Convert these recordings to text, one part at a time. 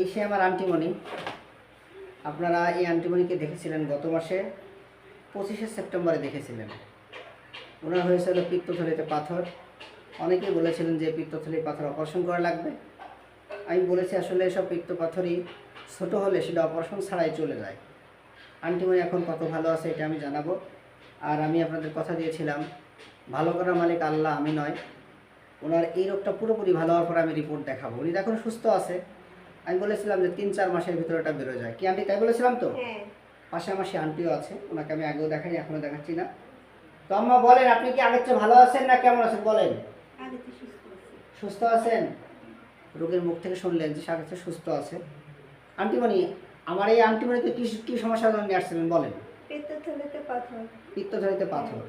এই সে আমার আন্টিমণি। আপনারা এই আন্টিমণিকে দেখেছিলেন গত মাসে, পঁচিশে সেপ্টেম্বরে দেখেছিলেন। ওনার হয়েছিল পিত্তথলিতে পাথর। অনেকেই বলেছিলেন যে পিত্তথলির পাথর অপারেশন করা লাগবে। আমি বলেছি, আসলে এসব পিত্ত পাথরই ছোটো হলে সেটা অপারেশন ছাড়াই চলে যায়। আন্টিমণি এখন কত ভালো আছে এটা আমি জানাব। আর আমি আপনাদের কথা দিয়েছিলাম, ভালো করার মালিক আল্লাহ, আমি নয়। ওনার এই রোগটা পুরোপুরি ভালো হওয়ার পর আমি রিপোর্ট দেখাবো। উনি এখন সুস্থ আছে। আমি বলেছিলাম যে তিন চার মাসের ভিতরে এটা বেরো যায়। কি আন্টি তাই বলেছিলাম তো? হ্যাঁ। পাশে আমার সে আন্টিও আছে ওনাকে আমি আগেও দেখাই এখনও দেখাচ্ছি না। তো আম্মা বলেন আপনি কি আগের চেয়ে ভালো আছেন না কেমন আছেন বলেন? সুস্থ আছেন? রোগের মুখ থেকে শুনলেন যে সে আগের চেয়ে সুস্থ আছে। আন্টিমণি আমার এই আন্টিমণিকে কি কি সমস্যার জন্য নিয়ে আসছিলেন বলেন? পিত্তথলিতে পাথর। পিত্তথলিতে পাথর।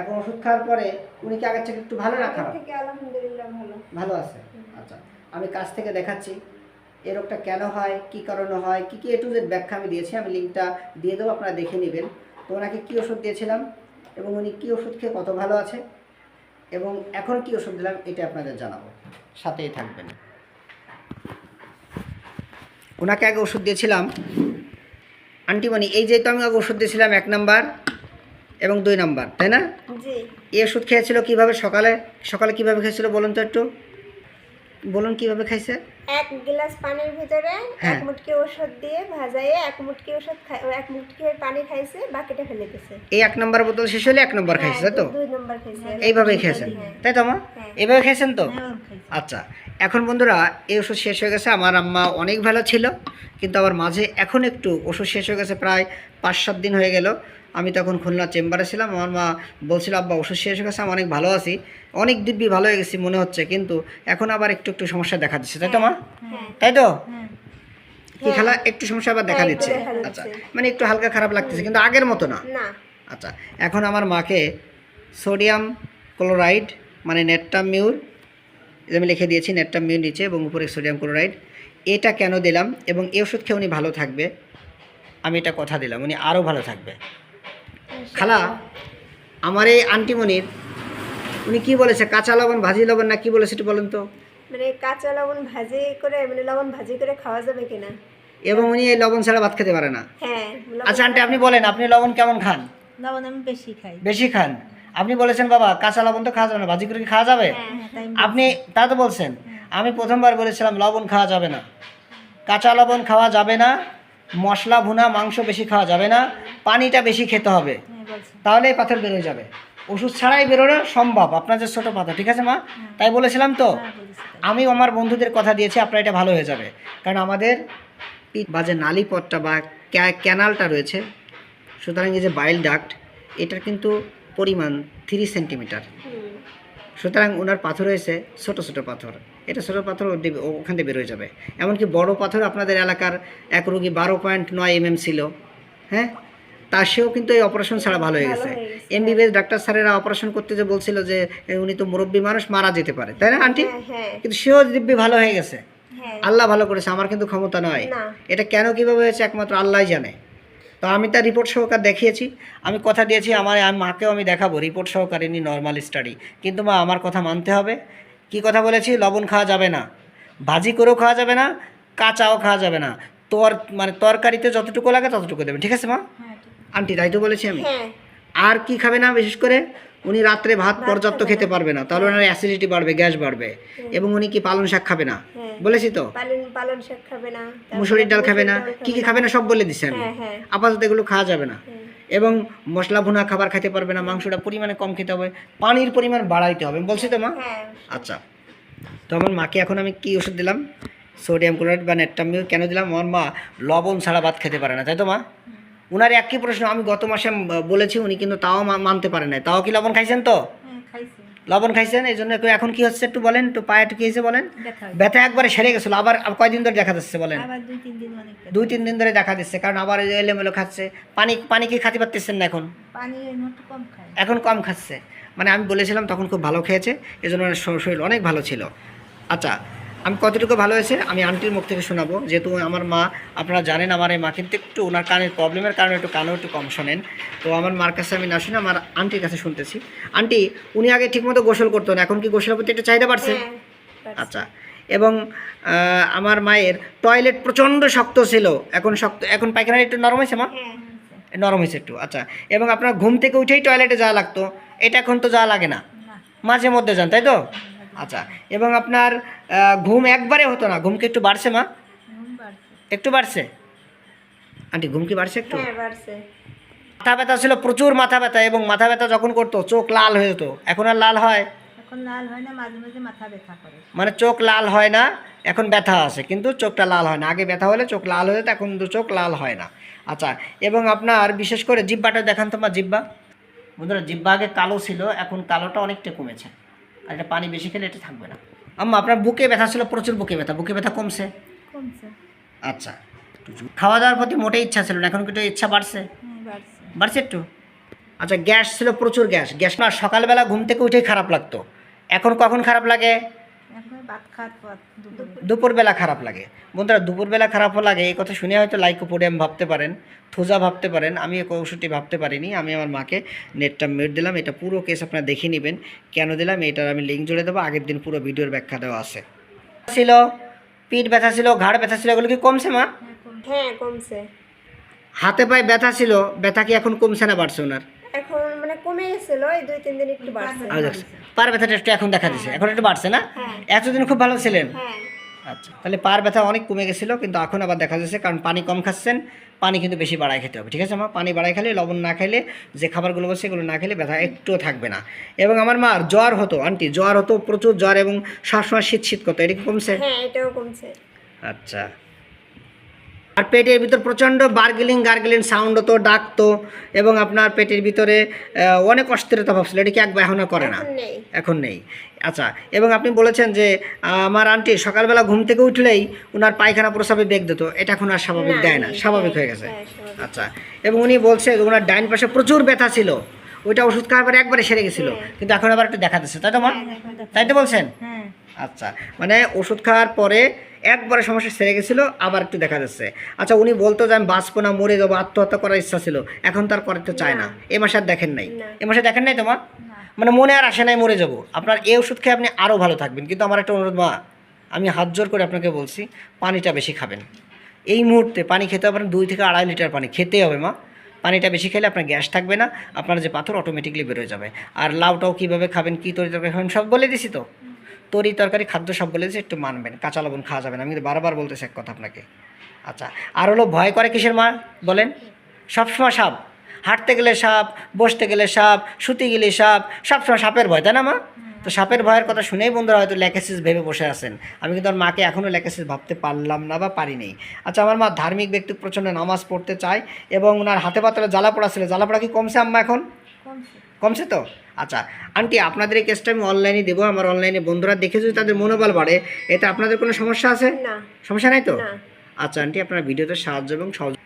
এখন ওষুধ খাওয়ার পরে উনি কি আগের থেকে একটু ভালো না খারাপ? আলহামদুলিল্লাহ ভালো। ভালো আছে? আচ্ছা আমি কাছ থেকে দেখাচ্ছি। এই রোগটা কেন হয় কি কারণে হয় কি কি এ টু জেড ব্যাখ্যা আমি দিয়েছি আমি লিঙ্কটা দিয়ে দেবো আপনারা দেখে নেবেন। তো ওনাকে কী ওষুধ দিয়েছিলাম? এবং উনি কী ওষুধ খেয়ে কত ভালো আছে? এবং এখন কি ওষুধ দিলাম এটা আপনাদের জানাব। সাথেই থাকবেন। ওনাকে আগে ওষুধ দিয়েছিলাম। আন্টিমণি এই যেহেতু আমি আগে ওষুধ দিয়েছিলাম এক নাম্বার এবং দুই নাম্বার তাই না? এই ওষুধ খেয়েছিল কীভাবে সকালে? সকালে কীভাবে খেয়েছিল বলুন তো একটু? বলুন কীভাবে খাইছে? এক গ্লাস পানির ভিতরে হ্যাঁ। এক মুটকি ওষুধ দিয়ে ভাজাইয়ে এক মুটকি ওষুধ খাই এক মুটকি পানি খাইছে বাকিটা ফেলে দিয়েছে এই এক নম্বর বোতল শেষ হলে এক নম্বর খাইছে তাই তো? হ্যাঁ, দুই নম্বর খাইছে। এইভাবেই খেয়েছেন। হ্যাঁ। তাই তো মা? হ্যাঁ। এইভাবে খেয়েছেন তো? আচ্ছা। এখন বন্ধুরা এই ওষুধ শেষ হয়ে গেছে। আমার আম্মা অনেক ভালো ছিল কিন্তু আমার মাঝে এখন একটু ওষুধ শেষ হয়ে গেছে প্রায় পাঁচ সাত দিন হয়ে গেল। আমি তখন খুলনা চেম্বারে ছিলাম আমার মা বলছিল আব্বা ওষুধ শেষ হয়ে গেছে আমি অনেক ভালো আছি। অনেক দিব্যি ভালো হয়ে গেছি মনে হচ্ছে কিন্তু এখন আবার একটু একটু সমস্যা দেখা দিচ্ছে। তাই তো মা? হ্যাঁ তাই তো? কি হ্যাঁ। খেলা? একটু সমস্যা আবার দেখা হ্যাঁ, দিচ্ছে। আচ্ছা মানে একটু হালকা খারাপ লাগতেছে কিন্তু আগের মতো না? আচ্ছা এখন আমার মাকে সোডিয়াম ক্লোরাইড মানে নেটটাম মিউর এটা আমি লিখে দিয়েছি মিউর নিচে এবং উপরে সোডিয়াম ক্লোরাইড। এটা কেন দিলাম এবং এই ওষুধ খেয়ে উনি ভালো থাকবে? আমি এটা কথা দিলাম উনি আরও ভালো থাকবে। খালা আমার এই আন্টিমণির উনি কি বলেছে? কাঁচা লবণ ভাজি লবণ না কি বলেছে একটু বলুন তো। মানে কাঁচা লবণ ভাজি করে মানে লবণ ভাজি করে খাওয়া যাবে কিনা? এবং উনি এই লবণ ছাড়া ভাত খেতে পারে না। হ্যাঁ আচ্ছা আন্টি আপনি বলেন আপনি লবণ কেমন খান? লবণ আমি বেশি খাই। বেশি খান? আপনি বলেছেন বাবা কাঁচা লবণ তো খাওয়া যাবে না ভাজি করে কি খাওয়া যাবে? হ্যাঁ হ্যাঁ আপনি তা তো বলছেন। আমি প্রথমবার বলেছিলাম লবণ খাওয়া যাবে না। কাঁচা লবণ খাওয়া যাবে না মশলা ভুনা মাংস বেশি খাওয়া যাবে না পানিটা বেশি খেতে হবে। হ্যাঁ তাহলে এই পাথর বেরোয় যাবে। ওষুধ ছাড়াই বেরোনো সম্ভব আপনার যে ছোটো পাথর ঠিক আছে মা? তাই বলেছিলাম তো? হ্যাঁ আমি আমার বন্ধুদের কথা দিয়েছি আপনার এটা ভালো হয়ে যাবে। কারণ আমাদের বা যে নালীপথটা বা ক্যানালটা রয়েছে সুতরাং এই যে বাইল ডাক্ট এটার কিন্তু পরিমাণ থ্রি সেন্টিমিটার। সুতরাং ওনার পাথর হয়েছে ছোট ছোট পাথর। এটা ছোট পাথর ওখান থেকে বেরোয় যাবে। এমনকি বড় পাথর আপনাদের এলাকার এক রোগী বারো পয়েন্ট নয় এমএম ছিল। হ্যাঁ? তা সেও কিন্তু এই অপারেশন ছাড়া ভালো হয়ে গেছে। এমবিবিএস ডাক্তার স্যারেরা অপারেশন করতে যে বলছিল যে উনি তো মুরব্বী মানুষ মারা যেতে পারে। তাই না আন্টি? হ্যাঁ হ্যাঁ। কিন্তু সেও দিব্যি ভালো হয়ে গেছে। হ্যাঁ। আল্লাহ ভালো করেছে আমার কিন্তু ক্ষমতা নয়। এটা কেন কীভাবে হয়েছে একমাত্র আল্লাহই জানে। তো আমি তার রিপোর্ট সহকার দেখিয়েছি। আমি কথা দিয়েছি আমার মাকেও আমি দেখাবো রিপোর্ট সহকারে নি নর্মাল স্টাডি কিন্তু মা আমার কথা মানতে হবে। কি কথা বলেছি? লবণ খাওয়া যাবে না। ভাজি করেও খাওয়া যাবে না কাঁচাও খাওয়া যাবে না। তর মানে তরকারিতে যতটুকু লাগে ততটুকু দেবে ঠিক আছে মা? হ্যাঁ আন্টি তাই তো বলেছি আমি। হ্যাঁ। আর কি খাবে না বিশেষ করে? উনি রাত্রে ভাত পর্যাপ্ত খেতে পারবে না তাহলে ওনার অ্যাসিডিটি বাড়বে গ্যাস বাড়বে। এবং উনি কি পালং শাক খাবে না? হ্যাঁ। বলেছি তো? পালন পালন শাক খাবে না মুসুরির ডাল খাবে না? কি কি খাবে না। সব বলে দিচ্ছি আমি। হ্যাঁ হ্যাঁ। আপাতত এগুলো খাওয়া যাবে না। এবং মশলা ভুনা খাবার খেতে পারবে না মাংসটা পরিমাণে কম খেতে হবে পানির পরিমাণ বাড়াইতে হবে। বলছি তো মা? আচ্ছা। তো আমার মাকে এখন আমি কি ওষুধ দিলাম? সোডিয়াম ক্লোরাইড বা নেটটামিও কেন দিলাম? আমার মা লবণ ছাড়া ভাত খেতে পারে না তাই তো মা? ওনার একই প্রশ্ন আমি গত মাসে বলেছি উনি কিন্তু তাও মানতে পারে না তাও কি লবণ খাইছেন তো? হ্যাঁ লবণ খাইছেন এই জন্য এখন কি হচ্ছে একটু বলেন একটু পায়ে একটু কি হয়েছে বলেন? ব্যথা একবারে সেরে গেছিল আবার কয়দিন ধরে দেখা যাচ্ছে বলেন? দুই তিন দিন ধরে দেখা দিচ্ছে কারণ আবার এলোমেলো খাচ্ছে। পানি পানি কি খাতে পারতেছেন না এখন? এখন কম খাচ্ছে। মানে আমি বলেছিলাম তখন খুব ভালো খেয়েছে এই জন্য শরীর অনেক ভালো ছিল। আচ্ছা আমি কতটুকু ভালো হয়েছে আমি আন্টির মুখ থেকে শোনাবো। যেহেতু আমার মা আপনারা জানেন আমার এই মা কিন্তু একটু ওনার কানের প্রবলেমের কারণে একটু কানেও একটু কম শোনেন। তো আমার মার কাছে আমি না শুনে আমার আন্টির কাছে শুনতেছি। আন্টি উনি আগে ঠিকমতো গোসল করতো না এখন কি গোসলের প্রতি একটু চাহিদা বাড়ছে? হ্যাঁ, আচ্ছা এবং আমার মায়ের টয়লেট প্রচণ্ড শক্ত ছিল। এখন শক্ত এখন পায়খানা একটু নরম হয়েছে মা? হ্যাঁ নরম হয়েছে একটু আচ্ছা। এবং আপনার ঘুম থেকে উঠেই টয়লেটে যাওয়া লাগতো। এটা এখন তো যাওয়া লাগে না। না। মাঝে মধ্যে যান তাই তো? আচ্ছা এবং আপনার ঘুম একবারে হতো না ঘুম কি একটু বাড়ছে মা? বাড়ছে। একটু বাড়ছে? আন্টি ঘুম কি বাড়ছে একটু? হ্যাঁ বাড়ছে। মাথা ব্যথা ছিল প্রচুর মাথা ব্যথা এবং মাথা ব্যথা যখন করতো চোখ লাল হয়ে যেত। এখন আর লাল হয়? এখন লাল হয় না মাঝে মাঝে মাথা ব্যথা করে। মানে চোখ লাল হয় না এখন ব্যথা আছে কিন্তু চোখটা লাল হয় না। আগে ব্যথা হলে চোখ লাল হয়ে যেত এখন তো চোখ লাল হয় না। আচ্ছা এবং আপনার বিশেষ করে জিব্বাটা দেখান তো মা জিব্বা বন্ধুরা জিব্বা আগে কালো ছিল এখন কালোটা অনেকটা কমেছে। আর এটা পানি বেশি খেলে এটা থাকবে না। আম্মা আপনার বুকে ব্যথা ছিল প্রচুর বুকে ব্যথা। বুকে ব্যথা কমছে? কমছে। আচ্ছা। খাওয়া দাওয়ার প্রতি মোটেই ইচ্ছা ছিল না এখন কিন্তু ইচ্ছা বাড়ছে। হ্যাঁ বাড়ছে। বাড়ছে একটু? আচ্ছা গ্যাস ছিল প্রচুর গ্যাস। গ্যাস না সকালবেলা ঘুম থেকে উঠেই খারাপ লাগতো। এখন কখন খারাপ লাগে? দুপুরবেলা খারাপ লাগে। বন্ধুরা দুপুরবেলা খারাপও লাগে। এই কথা শুনে হয়তো লাইকোপোডিয়াম ভাবতে পারেন থোজা ভাবতে পারেন আমি এই কৌশলটি ভাবতে পারিনি। আমি আমার মাকে নেটটা মেট দিলাম। এটা পুরো কেস আপনারা দেখে নেবেন। কেন দিলাম? এটার আমি লিঙ্ক জুড়ে দেবো। আগের দিন পুরো ভিডিওর ব্যাখ্যা দেওয়া আছে। ছিল পিঠ ব্যথা ছিল ঘাড় ব্যথা ছিল এগুলো কি কমছে মা? হ্যাঁ কমছে। হ্যাঁ হাতে পায়ে ব্যথা ছিল ব্যথা কি এখন কমছে না বাড়ছে ওনার? এখন কমে গেছিল এই দুই তিন দিন একটু বাড়ছে। আচ্ছা পার ব্যথাটা একটু এখন দেখা দিচ্ছে এখন একটু বাড়ছে না? হ্যাঁ। এতদিন খুব ভালো ছিলেন? হ্যাঁ। আচ্ছা তাহলে পার ব্যথা অনেক কমে গেছিল কিন্তু এখন আবার দেখা যাচ্ছে কারণ পানি কম খাচ্ছেন পানি কিন্তু বেশি বাড়ায় খেতে হবে ঠিক আছে মা? পানি বাড়ায় খেলে লবণ না খেলে যে খাবারগুলো বলছে সেগুলো না খেলে ব্যথা একটুও থাকবে না। এবং আমার মার জ্বর হতো আন্টি জ্বর হতো প্রচুর জ্বর এবং সবসময় শীত শীত করতো এটা কি কমছে? হ্যাঁ এটাও কমছে। আচ্ছা। আর পেটের ভিতর প্রচণ্ড বার্গেলিং গার্গেলিং সাউন্ড হতো ডাকতো এবং আপনার পেটের ভিতরে অনেক অস্থিরতা ভাবছিল এটা কি এখন আর করে না? এখন নেই। আচ্ছা এবং আপনি বলেছেন যে আমার আন্টি সকালবেলা ঘুম থেকে উঠলেই ওনার পায়খানা প্রসাবে বেগ দিত। এটা এখন আর স্বাভাবিক দেয় না। স্বাভাবিক হ্যাঁ, হয়ে গেছে। হ্যাঁ, আচ্ছা এবং উনি বলছে ওনার ডাইন পাশে প্রচুর ব্যথা ছিল। ওইটা ওষুধ খাওয়ার পরে একবারে সেরে গেছিল। কিন্তু এখন আবার একটু দেখা দিচ্ছে তাই তো মা তাই তো বলছেন? হ্যাঁ। আচ্ছা মানে ওষুধ খাওয়ার পরে একবারে সমস্যা সেরে গেছিল আবার একটু দেখা যাচ্ছে। আচ্ছা উনি বলতো যে আমি বাঁচবো না মরে যাব আত্মহত্যা করার ইচ্ছা ছিল। এখন তার করতে চায় না। এ মাসে আর দেখেন নাই। এ মাসে দেখেন নাই তোমার? মানে মনে আর আসে নাই মরে যাব। আপনার এই ওষুধ খেয়ে আপনি আরও ভালো থাকবেন। কিন্তু আমার একটা অনুরোধ মা আমি হাত জোর করে আপনাকে বলছি পানিটা বেশি খাবেন। এই মুহূর্তে পানি খেতে পারেন দুই থেকে আড়াই লিটার পানি খেতেই হবে মা। পানিটা বেশি খেলে আপনার গ্যাস থাকবে না আপনার যে পাথর অটোমেটিকলি বেরোয় যাবে। আর লাউটাও কীভাবে খাবেন কী তরি তরকারি খাবেন সব বলে দিছি তো। তরি তরকারি খাদ্য সব বলে দিয়েছি একটু মানবেন কাঁচা লবণ খাওয়া যাবে না। আমি কিন্তু বারবার বলতেছি এক কথা আপনাকে। আচ্ছা আর হলো ভয় করে কিসের মা? বলেন। সবসময় সাপ। হাঁটতে গেলে সাপ বসতে গেলে সাপ শুতে গেলে সাপ সবসময় সাপের ভয় তাই না মা? তো সাপের ভয়ের কথা শুনেই বন্ধুরা হয়তো ল্যাকেসিস ভেবে বসে আছেন। আমি কিন্তু আমার মাকে এখনও ল্যাকেসিস ভাবতে পারলাম না বা পারিনি আচ্ছা আমার মা ধার্মিক ব্যক্তি প্রচণ্ড নামাজ পড়তে চায় এবং ওনার হাতে পাতলে জ্বালা পড়া ছিল। জ্বালা পড়া কি কমছে আম্মা এখন? কমছে তো? আচ্ছা আন্টি আপনাদের এই কেসটা আমি অনলাইনে দেবো। আমার অনলাইনে বন্ধুরা দেখে যদি তাদের মনোবল বাড়ে এতে আপনাদের কোনো সমস্যা আছে? না। সমস্যা নাই তো? আচ্ছা আন্টি আপনার ভিডিওতে সাহায্য এবং সহযোগ